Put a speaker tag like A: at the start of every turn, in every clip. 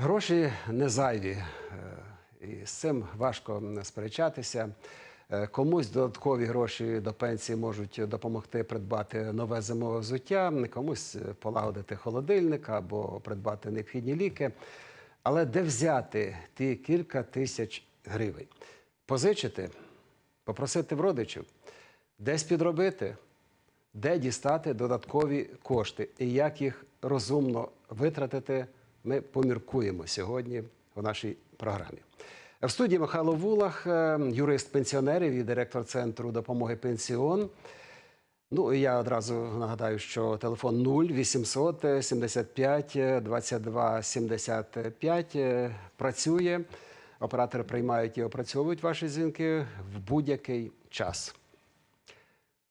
A: Гроші не зайві, е, і з цим важко сперечатися. Е, Комусь додаткові гроші до пенсії можуть допомогти придбати нове зимове взуття, комусь е, полагодити холодильник або придбати необхідні ліки. Але де взяти ті кілька тисяч гривень? Позичити, попросити в родичів, десь підробити, де дістати додаткові кошти і як їх розумно витратити, ми поміркуємо сьогодні у нашій програмі. В студії Михайло Вулах, е, юрист пенсіонерів і директор центру допомоги пенсіон. Ну я одразу нагадаю, що телефон 0 800 75 22 75 е, працює. Оператори приймають і опрацьовують ваші дзвінки в будь-який час.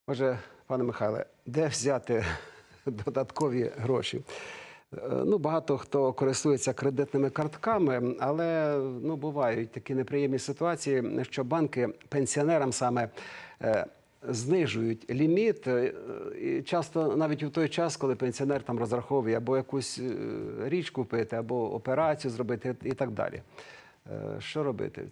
A: Отже, пане Михайле, де взяти додаткові гроші? Е, Ну, багато хто користується кредитними картками, але ну, бувають такі неприємні ситуації, що банки пенсіонерам саме е, знижують ліміт. е, І часто навіть у той час, коли пенсіонер там розраховує або якусь річ купити, або операцію зробити і так далі. Що робити?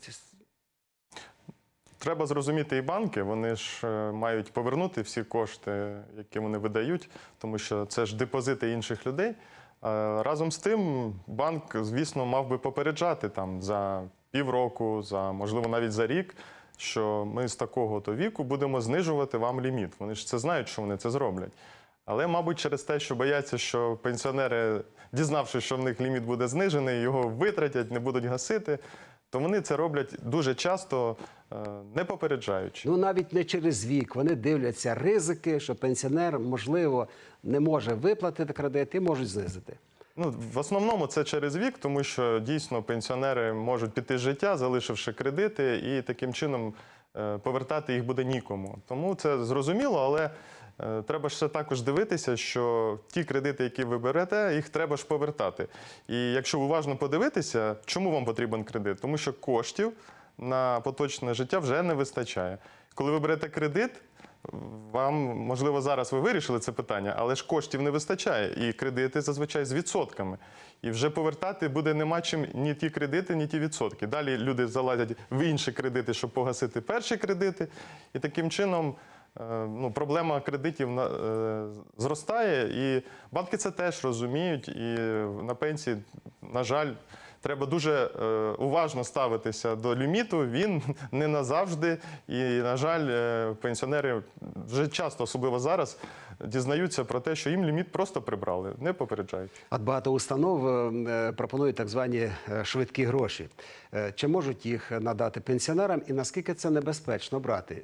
B: Треба зрозуміти і банки, вони ж мають повернути всі кошти, які вони видають, тому що це ж депозити інших людей. Е, Разом з тим, банк, звісно, мав би попереджати там за півроку, за можливо навіть за рік, що ми з такого то віку будемо знижувати вам ліміт. Вони ж це знають, що вони це зроблять. Але, мабуть, через те, що бояться, що пенсіонери, дізнавшись, що в них ліміт буде знижений, його витратять, не будуть гасити, то вони це роблять дуже часто, е, не попереджаючи.
A: Ну навіть не через вік. Вони дивляться ризики, що пенсіонер, можливо, не може виплатити кредит і можуть знизити.
B: Ну, в основному це через вік, тому що дійсно пенсіонери можуть піти з життя, залишивши кредити, і таким чином е, повертати їх буде нікому. Тому це зрозуміло, але треба ще також дивитися, що ті кредити, які ви берете, їх треба ж повертати. І якщо уважно подивитися, чому вам потрібен кредит? Тому що коштів на поточне життя вже не вистачає. Коли ви берете кредит, вам можливо зараз ви вирішили це питання, але ж коштів не вистачає, і кредити зазвичай з відсотками. І вже повертати буде нема чим ні ті кредити, ні ті відсотки. Далі люди залазять в інші кредити, щоб погасити перші кредити, і таким чином. Е, Ну, проблема кредитів е, зростає, і банки це теж розуміють. І на пенсії, на жаль, треба дуже е, уважно ставитися до ліміту. Він не назавжди. І, на жаль, пенсіонери вже часто, особливо зараз, дізнаються про те, що їм ліміт просто прибрали, не попереджають.
A: От багато установ пропонують так звані швидкі гроші. Чи можуть їх надати пенсіонерам, і наскільки це небезпечно брати?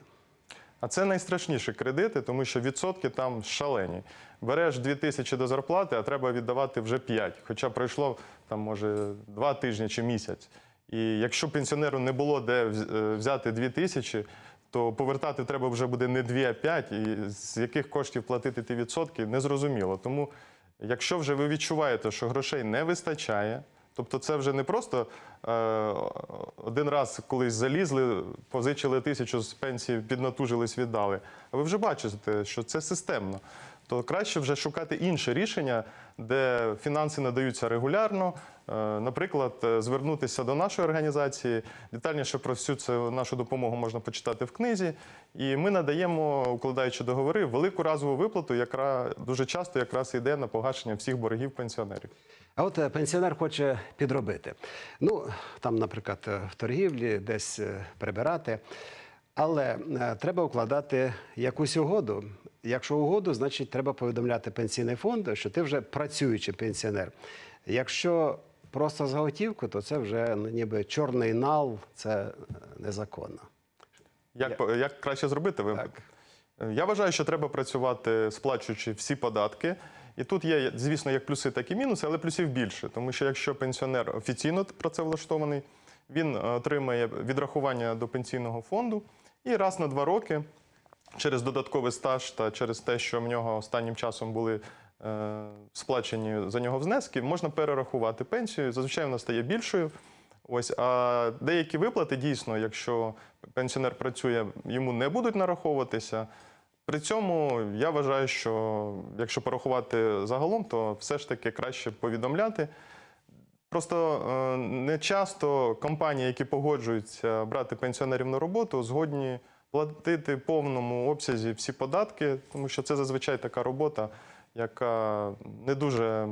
B: А це найстрашніші кредити, тому що відсотки там шалені. Береш 2 тисячі до зарплати, а треба віддавати вже 5, хоча пройшло там, може, 2 тижні чи місяць. І якщо пенсіонеру не було де е, взяти 2 тисячі, то повертати треба вже буде не 2, а 5, і з яких коштів платити ті відсотки, незрозуміло. Тому, якщо вже ви відчуваєте, що грошей не вистачає, Тобто це вже не просто е, один раз колись залізли, позичили тисячу з пенсії, піднатужились, віддали. А ви вже бачите, що це системно. То краще вже шукати інше рішення, де фінанси надаються регулярно. Е, Наприклад, е, звернутися до нашої організації. Детальніше про всю цю нашу допомогу можна почитати в книзі. І ми надаємо, укладаючи договори, велику разову виплату, яка дуже часто якраз йде на погашення всіх боргів пенсіонерів.
A: А от е, пенсіонер хоче підробити. Ну, там, наприклад, е, в торгівлі десь е, прибирати. Але треба укладати якусь угоду. Якщо угоду, значить треба повідомляти пенсійний фонд, що ти вже працюючий пенсіонер. Якщо просто за готівку, то це вже ну, ніби чорний нал, це незаконно.
B: Як, по- як краще зробити? Ви
A: Так.
B: я вважаю, що треба працювати, сплачуючи всі податки. І тут є, звісно, як плюси, так і мінуси, але плюсів більше. Тому що якщо пенсіонер офіційно працевлаштований, він е, отримає відрахування до пенсійного фонду і раз на два роки через додатковий стаж та через те, що в нього останнім часом були е, сплачені за нього внески, можна перерахувати пенсію. Зазвичай вона стає більшою. Ось, а деякі виплати дійсно, якщо пенсіонер працює, йому не будуть нараховуватися. При цьому я вважаю, що якщо порахувати загалом, то все ж таки краще повідомляти. Просто е, не часто компанії, які погоджуються брати пенсіонерів на роботу, згодні платити в повному обсязі всі податки, тому що це зазвичай така робота, яка не дуже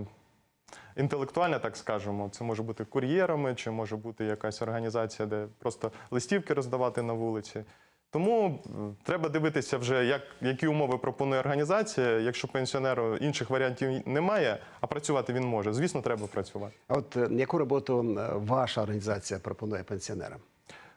B: інтелектуальна, так скажемо. Це може бути кур'єрами, чи може бути якась організація, де просто листівки роздавати на вулиці. Тому треба дивитися вже, як, які умови пропонує організація. Якщо пенсіонеру інших варіантів немає, а працювати він може, звісно, треба працювати.
A: А от е, яку роботу е, ваша організація пропонує пенсіонерам?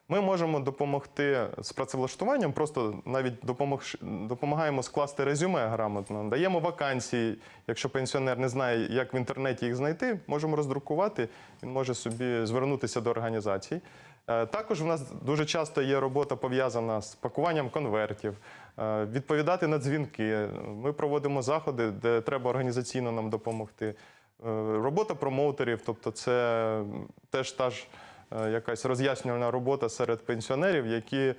B: Ми можемо допомогти з працевлаштуванням, просто навіть допомог, допомагаємо скласти резюме грамотно, даємо вакансії. Якщо пенсіонер не знає, як в інтернеті їх знайти, можемо роздрукувати, він може собі звернутися до організацій. Е, Також у нас дуже часто є робота пов'язана з пакуванням конвертів, е, відповідати на дзвінки. Ми проводимо заходи, де треба організаційно нам допомогти. Е, Робота промоутерів, тобто це теж та ж якась роз'яснювальна робота серед пенсіонерів, які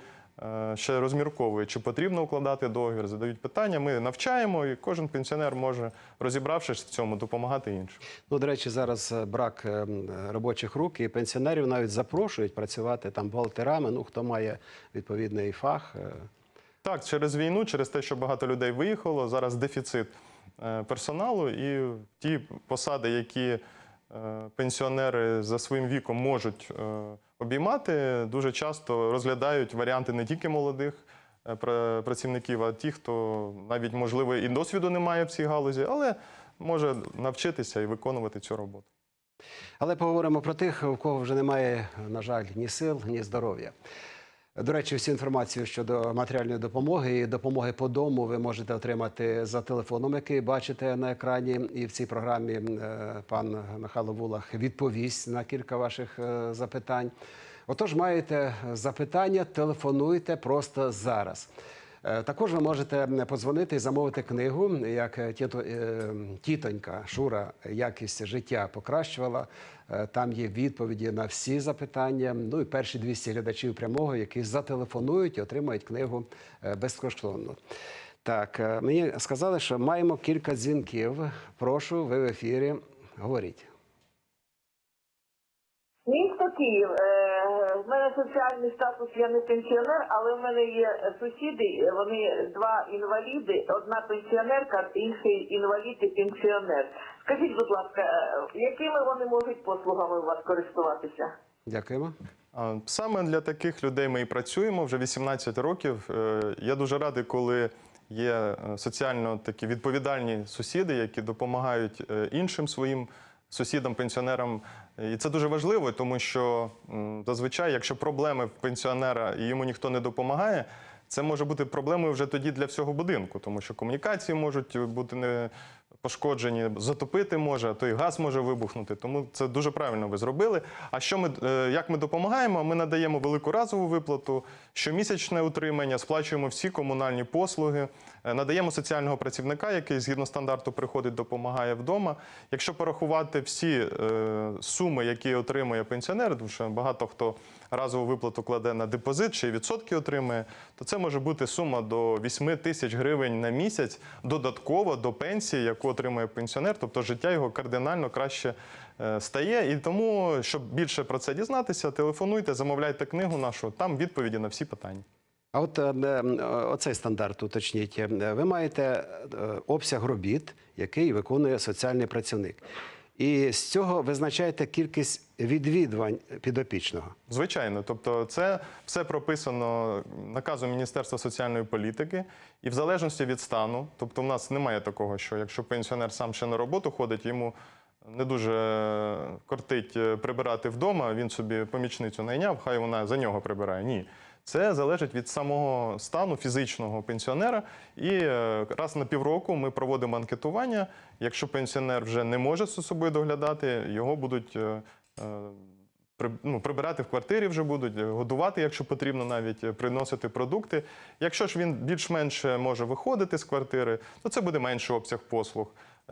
B: ще розмірковують, чи потрібно укладати договір, задають питання. Ми навчаємо, і кожен пенсіонер може, розібравшись в цьому, допомагати іншим.
A: Ну, до речі, зараз е, брак е, робочих рук, і пенсіонерів навіть запрошують працювати там бухгалтерами. Ну, хто має відповідний фах. е,
B: Так, через війну, через те, що багато людей виїхало, зараз дефіцит е, персоналу, і ті посади, які е, пенсіонери за своїм віком можуть е, обіймати, дуже часто розглядають варіанти не тільки молодих е, працівників, а ті, хто навіть можливо і досвіду не має в цій галузі, але може навчитися і виконувати цю роботу.
A: Але поговоримо про тих, у кого вже немає, на жаль, ні сил, ні здоров'я. До речі, всю інформацію щодо матеріальної допомоги і допомоги по дому ви можете отримати за телефоном, який бачите на екрані. І в цій програмі е, пан Михайло Вулах відповість на кілька ваших е, запитань. Отож, маєте запитання, телефонуйте просто зараз. Е, Також ви можете подзвонити і замовити книгу, як е, тіто, е, тітонька Шура якість життя покращувала. Там є відповіді на всі запитання. Ну і перші 200 глядачів прямого, які зателефонують і отримають книгу безкоштовно. Так, мені сказали, що маємо кілька дзвінків. Прошу, ви в ефірі. Говоріть.
C: Київ. Е, В мене соціальний статус, я не пенсіонер, але в мене є сусіди, вони два інваліди, одна пенсіонерка, інший інвалід і пенсіонер. Скажіть, будь ласка, е, якими вони можуть послугами у вас користуватися?
A: Дякуємо.
B: Саме для таких людей ми і працюємо вже 18 років. Е, Я дуже радий, коли є соціально такі відповідальні сусіди, які допомагають іншим своїм сусідам, пенсіонерам. І це дуже важливо, тому що зазвичай, якщо проблеми в пенсіонера і йому ніхто не допомагає, це може бути проблемою вже тоді для всього будинку, тому що комунікації можуть бути не пошкоджені, затопити може, а то і газ може вибухнути. Тому це дуже правильно ви зробили. А що ми е, як ми допомагаємо? Ми надаємо велику разову виплату, щомісячне утримання, сплачуємо всі комунальні послуги, е, надаємо соціального працівника, який згідно стандарту приходить, допомагає вдома. Якщо порахувати всі е, суми, які отримує пенсіонер, що багато хто разову виплату кладе на депозит чи відсотки отримує, то це може бути сума до 8 тисяч гривень на місяць додатково до пенсії, яку отримує пенсіонер. Тобто життя його кардинально краще е, стає. І тому, щоб більше про це дізнатися, телефонуйте, замовляйте книгу нашу. Там відповіді на всі питання.
A: А от е, е, оцей стандарт уточніть. Ви маєте обсяг робіт, який виконує соціальний працівник. І з цього визначаєте кількість відвідувань підопічного.
B: Звичайно, тобто це все прописано наказом Міністерства соціальної політики, і в залежності від стану, тобто в нас немає такого, що якщо пенсіонер сам ще на роботу ходить, йому не дуже кортить е, прибирати вдома, він собі помічницю найняв, хай вона за нього прибирає. Ні. Це залежить від самого стану фізичного пенсіонера. І е, раз на півроку ми проводимо анкетування. Якщо пенсіонер вже не може за собою доглядати, його будуть е, е, ну, прибирати в квартирі вже будуть, годувати, якщо потрібно, навіть приносити продукти. Якщо ж він більш-менш може виходити з квартири, то це буде менший обсяг послуг.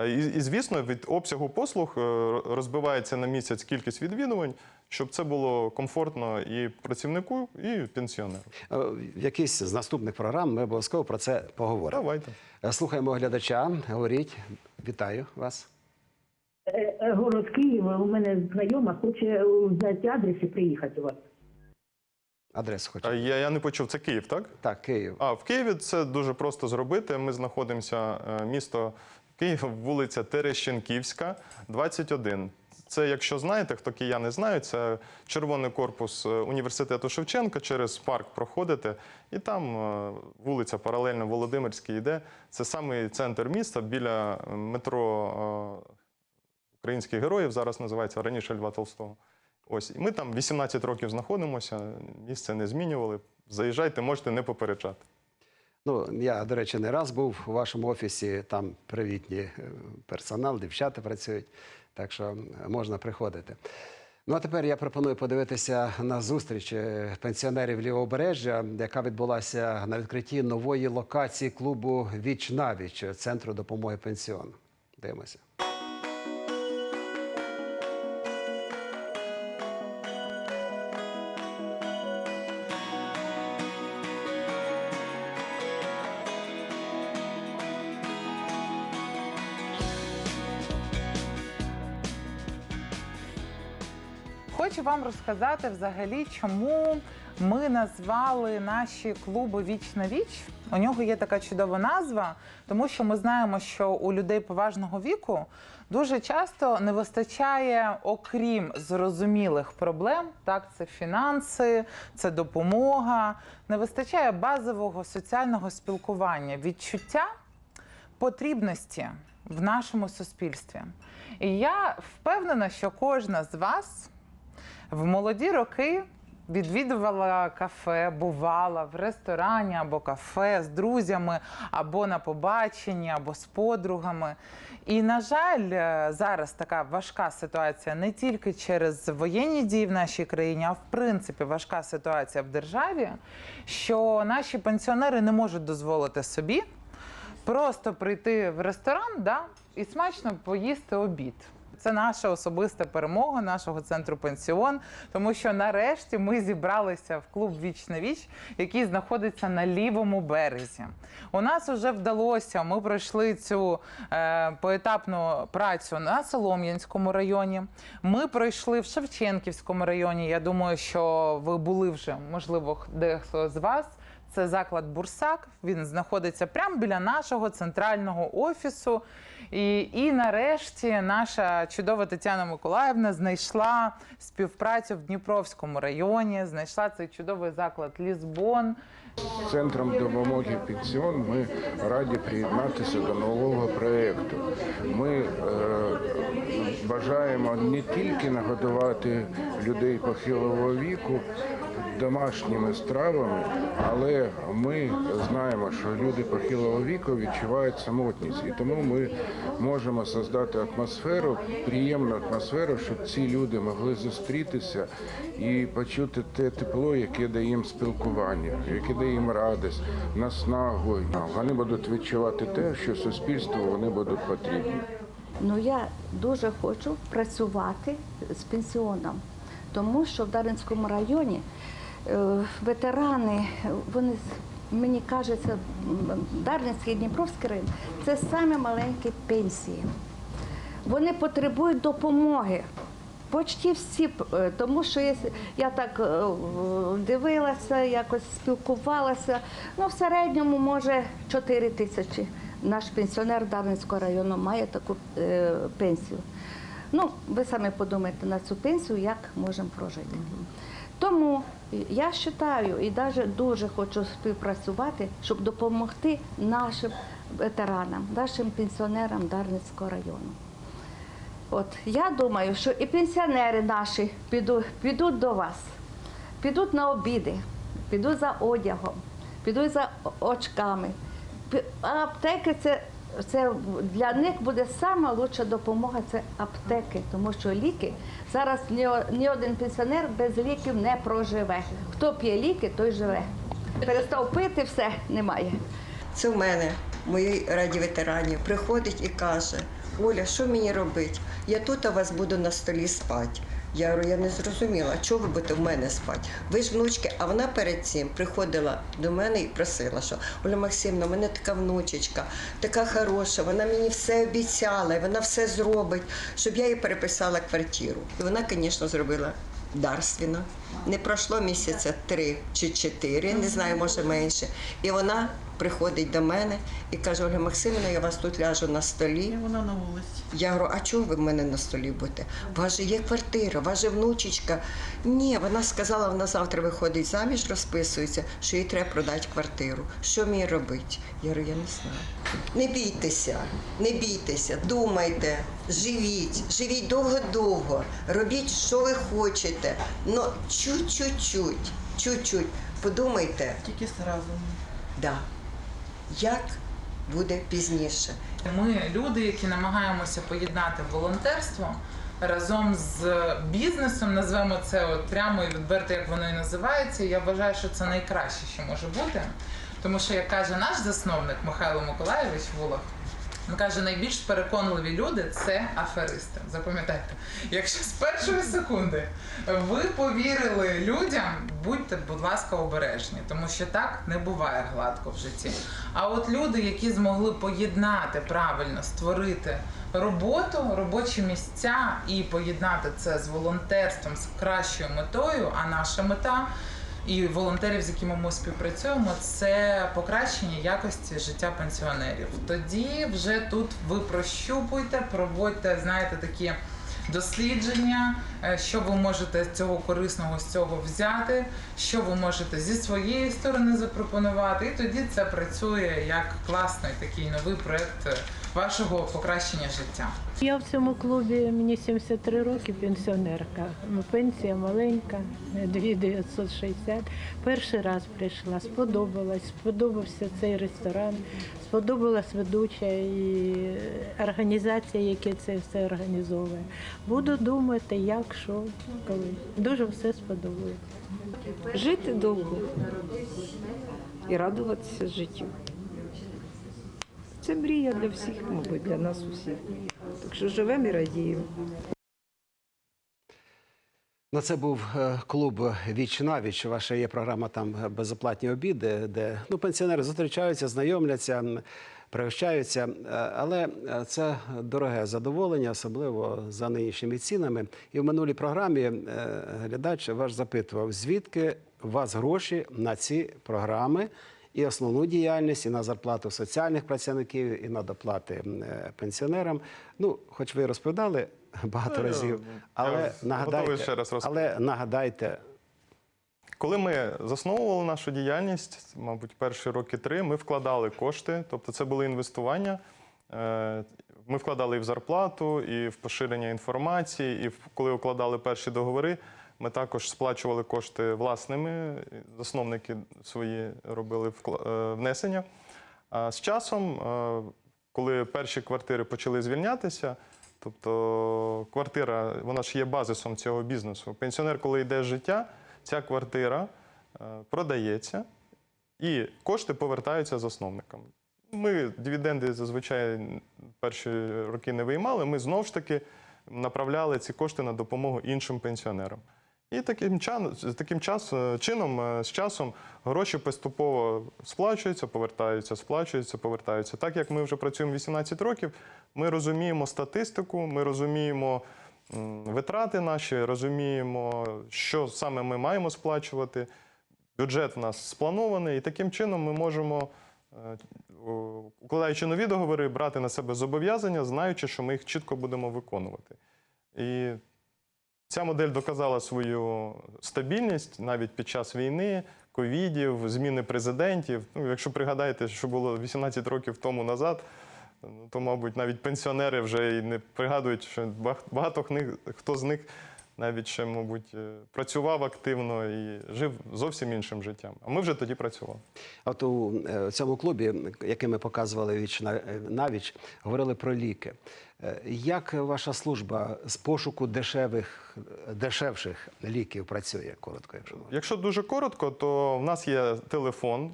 B: І, і звісно, від обсягу послуг розбивається на місяць кількість відвідувань, щоб це було комфортно і працівнику, і пенсіонеру.
A: Е, В якійсь з наступних програм ми обов'язково про це поговоримо.
B: Давайте.
A: Е, Слухаємо глядача. Говоріть. Вітаю вас.
C: Е,
D: город Київ. У мене знайома хоче знати адрес і приїхати у вас.
A: Адресу
B: А
A: хочу.
B: Я, я не почув, це Київ, так?
A: Так, Київ.
B: А в Києві це дуже просто зробити. Ми знаходимося місто Київ, вулиця Терещенківська, 21. Це, якщо знаєте, хто кияни знають, це червоний корпус е, університету Шевченка. Через парк проходите, і там е, вулиця паралельно Володимирській йде. Це самий центр міста біля е, метро українських героїв. Зараз називається раніше Льва Толстого. Ось ми там 18 років знаходимося. Місце не змінювали. Заїжджайте, можете не попереджати.
A: Ну, я, до речі, не раз був у вашому офісі, там привітні персонал, дівчата працюють, так що можна приходити. Ну а тепер я пропоную подивитися на зустріч е, пенсіонерів Лівобережжя, яка відбулася на відкритті нової локації клубу Віч навіч центру допомоги пенсіону. Дивимося.
E: Розказати взагалі, чому ми назвали наші клуби Віч на віч. У нього є така чудова назва, тому що ми знаємо, що у людей поважного віку дуже часто не вистачає, окрім зрозумілих проблем, так це фінанси, це допомога, не вистачає базового соціального спілкування, відчуття потрібності в нашому суспільстві. І я впевнена, що кожна з вас в молоді роки відвідувала кафе, бувала в ресторані або кафе з друзями, або на побаченні, або з подругами. І, на жаль, е, зараз така важка ситуація не тільки через воєнні дії в нашій країні, а в принципі важка ситуація в державі, що наші пенсіонери не можуть дозволити собі просто прийти в ресторан да, і смачно поїсти обід. Це наша особиста перемога нашого центру пенсіон, тому що нарешті ми зібралися в клуб Віч на віч, який знаходиться на лівому березі. У нас вже вдалося. Ми пройшли цю е, поетапну працю на Солом'янському районі. Ми пройшли в Шевченківському районі. Я думаю, що ви були вже, можливо, дехто з вас. Це заклад Бурсак. Він знаходиться прямо біля нашого центрального офісу. І, і нарешті наша чудова Тетяна Миколаївна знайшла співпрацю в Дніпровському районі, знайшла цей чудовий заклад Лізбон.
F: Центром допомоги пенсіон ми раді приєднатися до нового проєкту. Ми е, бажаємо не тільки нагодувати людей похилого віку домашніми стравами, але ми знаємо, що люди похилого віку відчувають самотність, і тому ми можемо создати атмосферу, приємну атмосферу, щоб ці люди могли зустрітися і почути те тепло, яке дає їм спілкування, яке дає їм радість, наснагу. Вони будуть відчувати те, що суспільству вони будуть потрібні.
G: Ну я дуже хочу працювати з пенсіоном, тому що в Дарницькому районі е, ветерани, вони мені кажеться, Дарницький Дніпровський район це саме маленькі пенсії. Вони потребують допомоги. Почти всі, е, тому що я, я так е, дивилася, якось спілкувалася. Ну, в середньому, може, 4 тисячі. Наш пенсіонер Дарницького району має таку е, пенсію. Ну, ви самі подумайте на цю пенсію, як можемо прожити. Тому я вважаю і навіть дуже хочу співпрацювати, щоб допомогти нашим ветеранам, нашим пенсіонерам Дарницького району. От я думаю, що і пенсіонери наші підуть, підуть до вас, підуть на обіди, підуть за одягом, підуть за очками. Аптеки це, це для них буде лучша допомога це аптеки, тому що ліки зараз ні, ні один пенсіонер без ліків не проживе. Хто п'є ліки, той живе. Перестав пити, все немає.
H: Це в мене, в моїй раді ветеранів, приходить і каже: Оля, що мені робити? Я тут у вас буду на столі спати. Я говорю, я не зрозуміла, чого ви будете в мене спати? Ви ж внучки, а вона перед цим приходила до мене і просила, що Оля Максимовна, у мене така внучечка, така хороша, вона мені все обіцяла, і вона все зробить, щоб я їй переписала квартиру. І вона, звісно, зробила дарственно. Не пройшло місяця три чи чотири, не знаю, може менше. І вона приходить до мене і каже: Оля Максимівна, я вас тут ляжу на столі.
I: Вона на вулиці.
H: Я говорю, а чого ви в мене на столі будете? У вас же є квартира, у вас же внучечка. Ні, вона сказала, вона завтра виходить заміж, розписується, що їй треба продати квартиру. Що мені робити? Я говорю, я не знаю. Не бійтеся, не бійтеся, думайте, живіть, живіть довго-довго, робіть, що ви хочете. Ну, чуть-чуть, чуть-чуть. Подумайте,
I: Тільки зразу.
H: да, як буде пізніше.
E: Ми люди, які намагаємося поєднати волонтерство разом з бізнесом, назвемо це от прямо і відверто, як воно і називається. Я вважаю, що це найкраще, що може бути. Тому що, як каже наш засновник Михайло Миколаєвич Волох, він каже, найбільш переконливі люди це аферисти. Запам'ятайте, якщо з першої секунди ви повірили людям, будьте, будь ласка, обережні, тому що так не буває гладко в житті. А от люди, які змогли поєднати правильно, створити роботу, робочі місця і поєднати це з волонтерством, з кращою метою, а наша мета. І волонтерів, з якими ми співпрацюємо, це покращення якості життя пенсіонерів. Тоді вже тут ви прощупуйте, проводьте, знаєте, такі дослідження, е, що ви можете цього корисного з цього взяти, що ви можете зі своєї сторони запропонувати. І тоді це працює як класний такий новий проект е, вашого покращення життя.
J: Я в цьому клубі, мені 73 роки, пенсіонерка. Ну, Пенсія маленька, 2960. Перший раз прийшла, сподобалась, сподобався цей ресторан, сподобалась ведуча і організація, яка це все організовує. Буду думати, як, що, коли. Дуже все сподобається.
K: Жити довго і радуватися життю. Це мрія для всіх, мабуть, для нас усіх. Так що живемо і радіємо.
A: Ну, це був е, клуб Віч на віч. Ваша є програма там безоплатні обіди, де ну, пенсіонери зустрічаються, знайомляться, пригощаються. Е, Але е, це дороге задоволення, особливо за нинішніми цінами. І в минулій програмі глядач ваш запитував, звідки у вас гроші на ці програми. І основну діяльність, і на зарплату соціальних працівників, і на доплати е, пенсіонерам. Ну, хоч ви розповідали багато
B: Ну,
A: разів, але нагадайте,
B: ще раз
A: але нагадайте,
B: Коли ми засновували нашу діяльність, мабуть, перші роки три, ми вкладали кошти, тобто це були інвестування. Е, Ми вкладали і в зарплату, і в поширення інформації, і в- коли укладали перші договори, ми також сплачували кошти власними. Засновники свої робили е, внесення. З часом, е, коли перші квартири почали звільнятися, тобто квартира, вона ж є базисом цього бізнесу. Пенсіонер, коли йде з життя, ця квартира е, продається і кошти повертаються засновникам. Ми дивіденди зазвичай перші роки не виймали. Ми знову ж таки направляли ці кошти на допомогу іншим пенсіонерам. І таким, чан- таким час, чином, е, з часом гроші поступово сплачуються, повертаються, сплачуються, повертаються. Так як ми вже працюємо 18 років, ми розуміємо статистику, ми розуміємо витрати наші, розуміємо, що саме ми маємо сплачувати. Бюджет в нас спланований, і таким чином ми можемо, е, укладаючи нові договори, брати на себе зобов'язання, знаючи, що ми їх чітко будемо виконувати. І ця модель доказала свою стабільність навіть під час війни, ковідів, зміни президентів. Ну, якщо пригадаєте, що було 18 років тому назад, то, мабуть, навіть пенсіонери вже і не пригадують, що багато хто з них навіть ще, мабуть, е, працював активно і жив зовсім іншим життям. А ми вже тоді працювали.
A: от у е, цьому клубі, який ми показували віч на е, навіч, говорили про ліки. Як ваша служба з пошуку дешевих, дешевших ліків працює? Коротко, якщо.
B: Якщо дуже коротко, то в нас є телефон.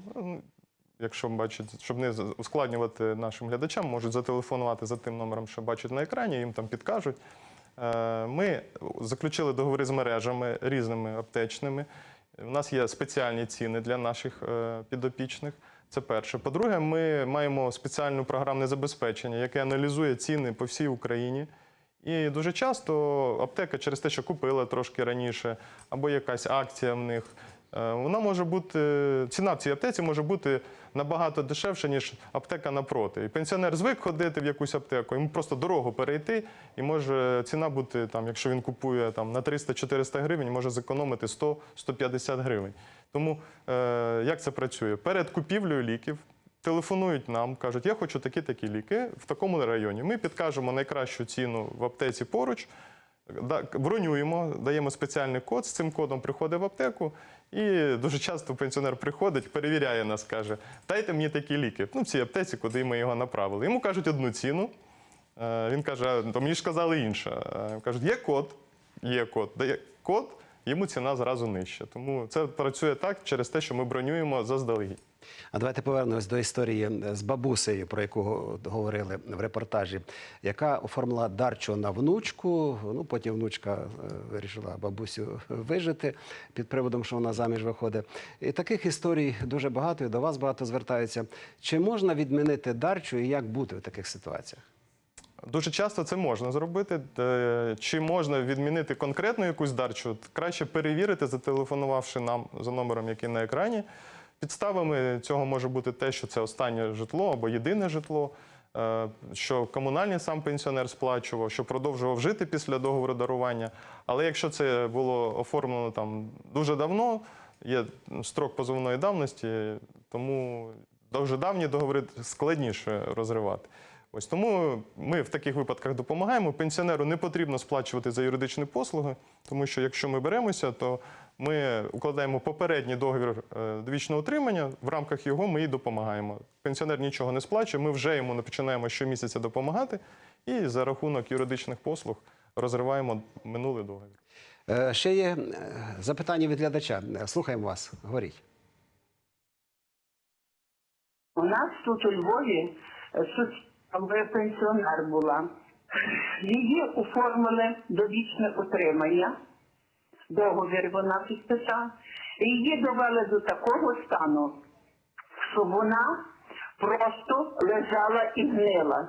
B: Якщо бачать, щоб не ускладнювати нашим глядачам, можуть зателефонувати за тим номером, що бачать на екрані, їм там підкажуть. Е, Ми заключили договори з мережами різними аптечними. У нас є спеціальні ціни для наших е, підопічних. Це перше. По-друге, ми маємо спеціальне програмне забезпечення, яке аналізує ціни по всій Україні. І дуже часто аптека через те, що купила трошки раніше, або якась акція в них, вона може бути, ціна в цій аптеці може бути набагато дешевша, ніж аптека напроти. І пенсіонер звик ходити в якусь аптеку, йому просто дорогу перейти, і може ціна бути, там, якщо він купує там, на 300-400 гривень, може зекономити 100-150 гривень. Тому е, як це працює? Перед купівлею ліків телефонують нам, кажуть, я хочу такі-такі ліки в такому районі. Ми підкажемо найкращу ціну в аптеці поруч, бронюємо, даємо спеціальний код, з цим кодом приходить в аптеку, і дуже часто пенсіонер приходить, перевіряє нас, каже, дайте мені такі ліки. Ну, в цій аптеці, куди ми його направили. Йому кажуть одну ціну. Е, Він каже, «А, то мені ж сказали інше. Е, Кажуть, є код, є код, дає код, йому ціна зразу нижча. Тому це працює так через те, що ми бронюємо заздалегідь.
A: А давайте повернемось до історії з бабусею, про яку говорили в репортажі, яка оформила дарчу на внучку. Ну потім внучка е, вирішила бабусю вижити під приводом, що вона заміж виходить. І таких історій дуже багато, і до вас багато звертаються. Чи можна відмінити дарчу і як бути в таких ситуаціях?
B: Дуже часто це можна зробити. Е, Чи можна відмінити конкретну якусь дарчу? Краще перевірити, зателефонувавши нам за номером, який на екрані. Підставами цього може бути те, що це останнє житло або єдине житло, е, що комунальний сам пенсіонер сплачував, що продовжував жити після договору дарування. Але якщо це було оформлено там дуже давно, є строк позовної давності, тому дуже давні договори складніше розривати. Ось тому ми в таких випадках допомагаємо. Пенсіонеру не потрібно сплачувати за юридичні послуги, тому що якщо ми беремося, то ми укладаємо попередній договір е, довічного утримання. В рамках його ми і допомагаємо. Пенсіонер нічого не сплачує. Ми вже йому починаємо щомісяця допомагати, і за рахунок юридичних послуг розриваємо минулий договір.
A: Е, Ще є е, запитання від глядача. Слухаємо вас. Говоріть.
C: У нас тут у Львові сусідка пенсіонер була. Її оформили довічне утримання. Договір вона підписала. Її довели до такого стану, що вона просто лежала і гнила.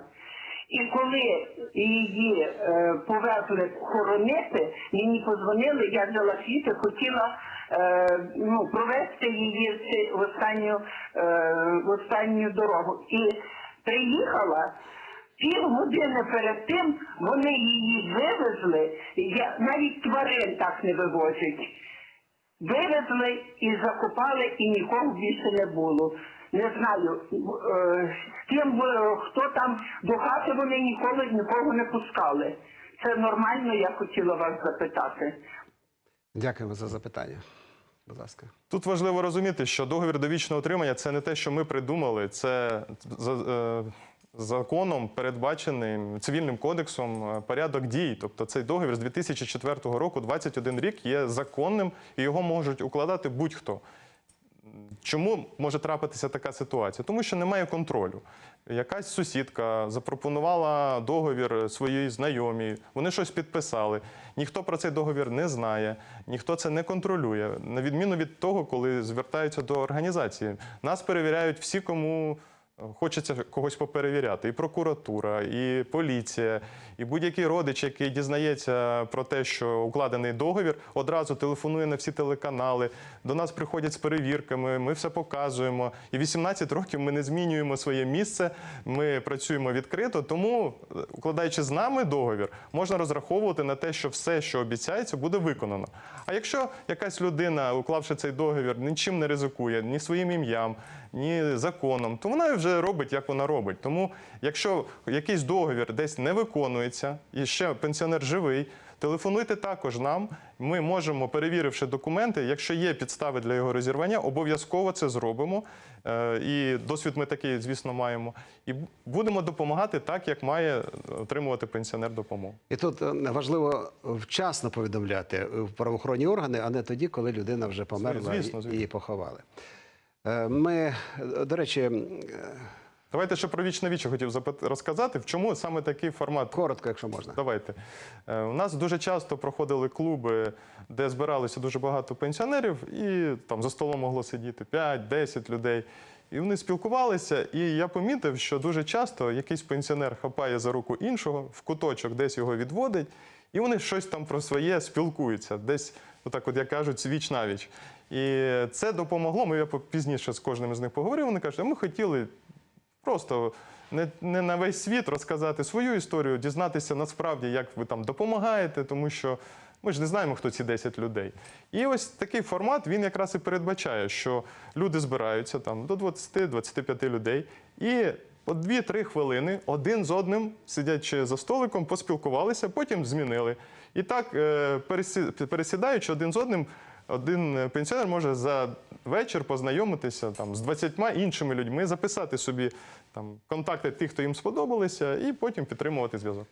C: І коли її е, повезли хоронити, мені подзвонили, я взяла квіти, хотіла е, ну, провести її в останню, е, в останню дорогу. І приїхала. Півгодини перед тим вони її вивезли, я навіть тварин так не вивозять. Вивезли і закопали, і нікого більше не було. Не знаю, е, з ким е, хто там до хати вони ніколи нікого не пускали. Це нормально, я хотіла вас запитати.
A: Дякуємо за запитання. Будь ласка.
B: Тут важливо розуміти, що договір довічного отримання це не те, що ми придумали, це е, законом передбачений цивільним кодексом е, порядок дій. Тобто цей договір з 2004 року, 21 рік, є законним і його можуть укладати будь-хто. Чому може трапитися така ситуація? Тому що немає контролю. Якась сусідка запропонувала договір своїй знайомій, вони щось підписали. Ніхто про цей договір не знає, ніхто це не контролює. На відміну від того, коли звертаються до організації. Нас перевіряють всі, кому хочеться когось поперевіряти. І прокуратура, і поліція, і будь-який родич, який дізнається про те, що укладений договір, одразу телефонує на всі телеканали. До нас приходять з перевірками, ми все показуємо. І 18 років ми не змінюємо своє місце. Ми працюємо відкрито. Тому, е, укладаючи з нами договір, можна розраховувати на те, що все, що обіцяється, буде виконано. А якщо якась людина, уклавши цей договір, нічим не ризикує, ні своїм ім'ям, ні законом, то вона вже робить, як вона робить. Тому, якщо якийсь договір десь не виконується, і ще пенсіонер живий, телефонуйте також нам. Ми можемо, перевіривши документи, якщо є підстави для його розірвання, обов'язково це зробимо. Е, І досвід ми такий, звісно, маємо. І будемо допомагати так, як має отримувати пенсіонер допомогу.
A: І тут е, важливо вчасно повідомляти в правоохоронні органи, а не тоді, коли людина вже померла
B: Звісно,
A: і її поховали. Е, Ми, е, до речі,
B: Давайте ще про віч на віч хотів розказати, в чому саме такий формат
A: Коротко, якщо можна.
B: Давайте. Е, У нас дуже часто проходили клуби, де збиралося дуже багато пенсіонерів, і там за столом могло сидіти 5-10 людей. І вони спілкувалися, і я помітив, що дуже часто якийсь пенсіонер хапає за руку іншого, в куточок десь його відводить, і вони щось там про своє спілкуються, десь, отак, от як кажуть, свіч навіч. І це допомогло. Ми я пізніше з кожним з них поговорив. Вони кажуть, «А ми хотіли просто не, не на весь світ розказати свою історію, дізнатися насправді, як ви там допомагаєте, тому що ми ж не знаємо, хто ці 10 людей. І ось такий формат він якраз і передбачає, що люди збираються там до 20-25 людей, і по 2-3 хвилини один з одним, сидячи за столиком, поспілкувалися, потім змінили. І так, е, пересідаючи один з одним, один е, пенсіонер може за вечір познайомитися там, з 20 іншими людьми, записати собі там, контакти тих, хто їм сподобалися, і потім підтримувати зв'язок.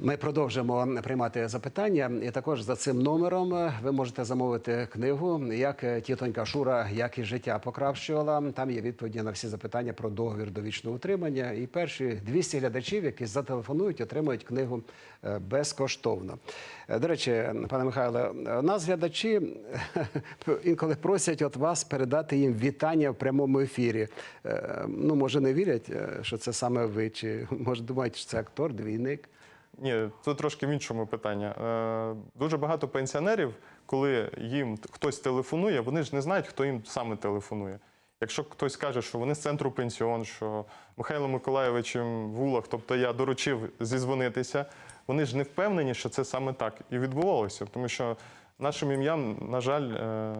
A: Ми продовжимо приймати запитання. І також за цим номером ви можете замовити книгу, як тітонька Шура, як і життя покращувала. Там є відповіді на всі запитання про договір довічного утримання. І перші 200 глядачів, які зателефонують, отримують книгу е, безкоштовно. Е, До речі, пане Михайле, е, нас глядачі інколи просять от вас передати їм вітання в прямому ефірі. Е, Ну, може, не вірять, що це саме ви, чи може думають, що це актор, двійник.
B: Ні, тут трошки в іншому питання. Е, Дуже багато пенсіонерів, коли їм хтось телефонує, вони ж не знають, хто їм саме телефонує. Якщо хтось каже, що вони з центру пенсіон, що Михайло Миколайовичем Вулах, тобто я доручив зізвонитися, вони ж не впевнені, що це саме так і відбувалося. Тому що нашим ім'ям, на жаль, е,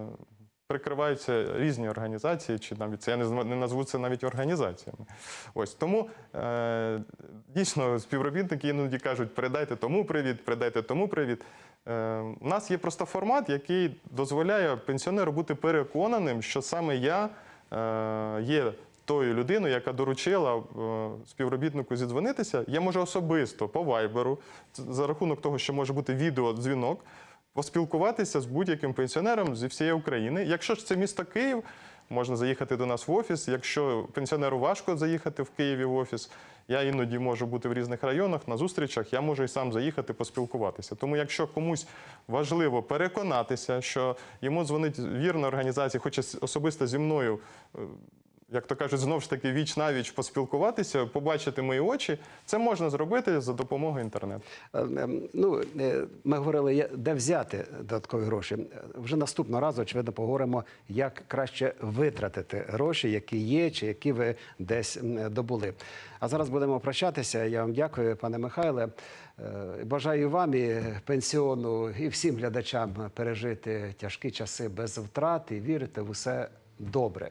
B: прикриваються різні організації, чи навіть я не не назву це навіть організаціями. Ось тому е, дійсно співробітники іноді кажуть: передайте тому привіт, передайте тому привіт. Е, у нас є просто формат, який дозволяє пенсіонеру бути переконаним, що саме я е, є тою людиною, яка доручила е, співробітнику зідзвонитися. Я можу особисто по вайберу, за рахунок того, що може бути відеодзвінок, поспілкуватися з будь-яким пенсіонером зі всієї України. Якщо ж це місто Київ, можна заїхати до нас в офіс. Якщо пенсіонеру важко заїхати в Києві в офіс, я іноді можу бути в різних районах на зустрічах, я можу і сам заїхати поспілкуватися. Тому, якщо комусь важливо переконатися, що йому дзвонить вірна організація, хоче особисто зі мною. Е, Як то кажуть, знову ж таки віч навіч поспілкуватися, побачити мої очі, це можна зробити за допомогою інтернету.
A: Е, ем, Ну, е, ми говорили, де взяти додаткові гроші. Е, Вже наступного разу, очевидно, поговоримо, як краще витратити гроші, які є, чи які ви десь добули. А зараз будемо прощатися. Я вам дякую, пане Михайле. Е, Бажаю вам і пенсіону, і всім глядачам пережити тяжкі часи без втрат і вірити в усе добре.